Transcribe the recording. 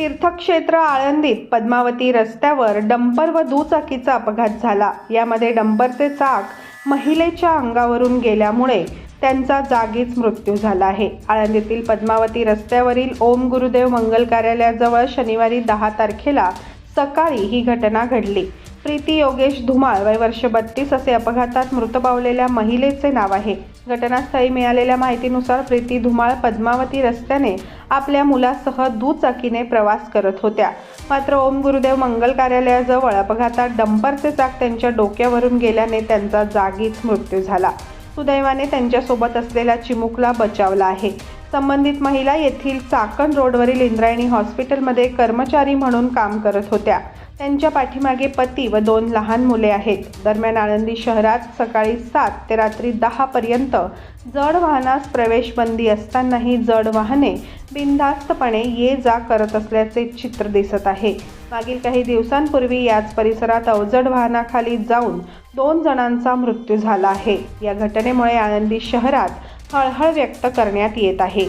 तीर्थक्षेत्र आळंदीत पद्मावती रस्त्यावर डंपर व दुचाकीचा अपघात झाला. यामध्ये डंपरचे चाक महिलेच्या अंगावरून गेल्यामुळे त्यांचा जागीच मृत्यू झाला आहे. आळंदीतील पद्मावती रस्त्यावरील ओम गुरुदेव मंगल कार्यालयाजवळ शनिवारी दहा तारखेला सकाळी ही घटना घडली. प्रीती योगेश धुमाळ वय वर्ष बत्तीस असे अपघातात मृत पावलेल्या महिलेचे नाव आहे. घटनास्थळी मिळालेल्या माहितीनुसार प्रीती धुमाळ पद्मावती रस्त्याने आपल्या मुलासह दुचाकीने प्रवास करत होत्या. मात्र ओम गुरुदेव मंगल कार्यालयाजवळ अपघातात डंपरचे चाक त्यांच्या डोक्यावरून गेल्याने त्यांचा जागीच मृत्यू झाला. सुदैवाने त्यांच्यासोबत असलेल्या चिमुकला बचावला आहे. संबंधित महिला येथील चाकण रोडवरील इंद्रायणी हॉस्पिटलमध्ये कर्मचारी म्हणून काम करत होत्या. त्यांच्या पाठीमागे पती व दोन लहान मुले आहेत. दरम्यान आळंदी शहरात सकाळी सात ते रात्री दहा पर्यंत जड वाहनास प्रवेश बंदी असतानाही जड वाहने बिनधास्तपणे ये जा करत असल्याचे चित्र दिसत आहे. मागील काही दिवसांपूर्वी याच परिसरात अवजड वाहनाखाली जाऊन दोन जणांचा मृत्यू झाला आहे. या घटनेमुळे आळंदी शहरात हळहळ व्यक्त करण्यात येत आहे.